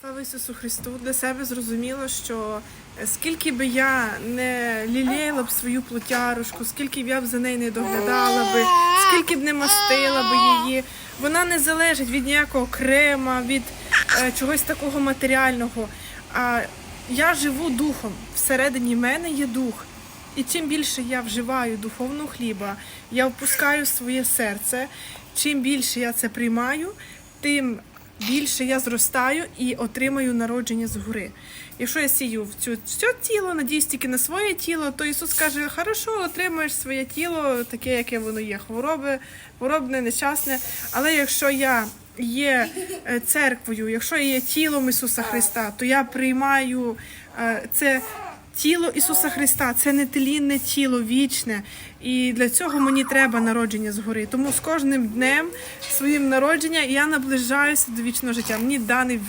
Слава Ісусу Христу! Для себе зрозуміло, що е, скільки би я не лілеяла б свою плотярушку, скільки б я б за нею не доглядала би, скільки б не мастила би її, вона не залежить від ніякого крема, від е, чогось такого матеріального. А я живу духом. Всередині мене є дух. І чим більше я вживаю духовного хліба, я впускаю своє серце, чим більше я це приймаю, тим більше я зростаю і отримаю народження згори. Якщо я сію в цю, в це тіло, надіюсь тільки на своє тіло, то Ісус каже, хорошо, отримаєш своє тіло, таке, яке воно є, хвороби, хворобне, нещасне. Але якщо я є е, церквою, якщо я є тілом Ісуса Христа, то я приймаю е, це тіло Ісуса Христа, це не тлінне тіло вічне. І для цього мені треба народження згори. Тому з кожним днем своїм народження я наближаюся до вічного життя. Мені даний